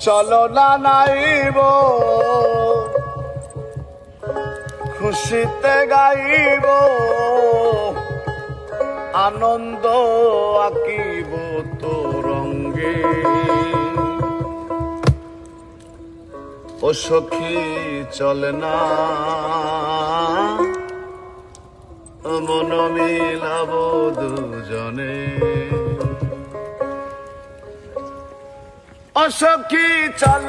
চলো না নাইব। খুশিতে গাইব। আনন্দ আঁকিব তো রঙ্গে ও সখী, চলে না। মন মিলাব দুজনে। অসখী চল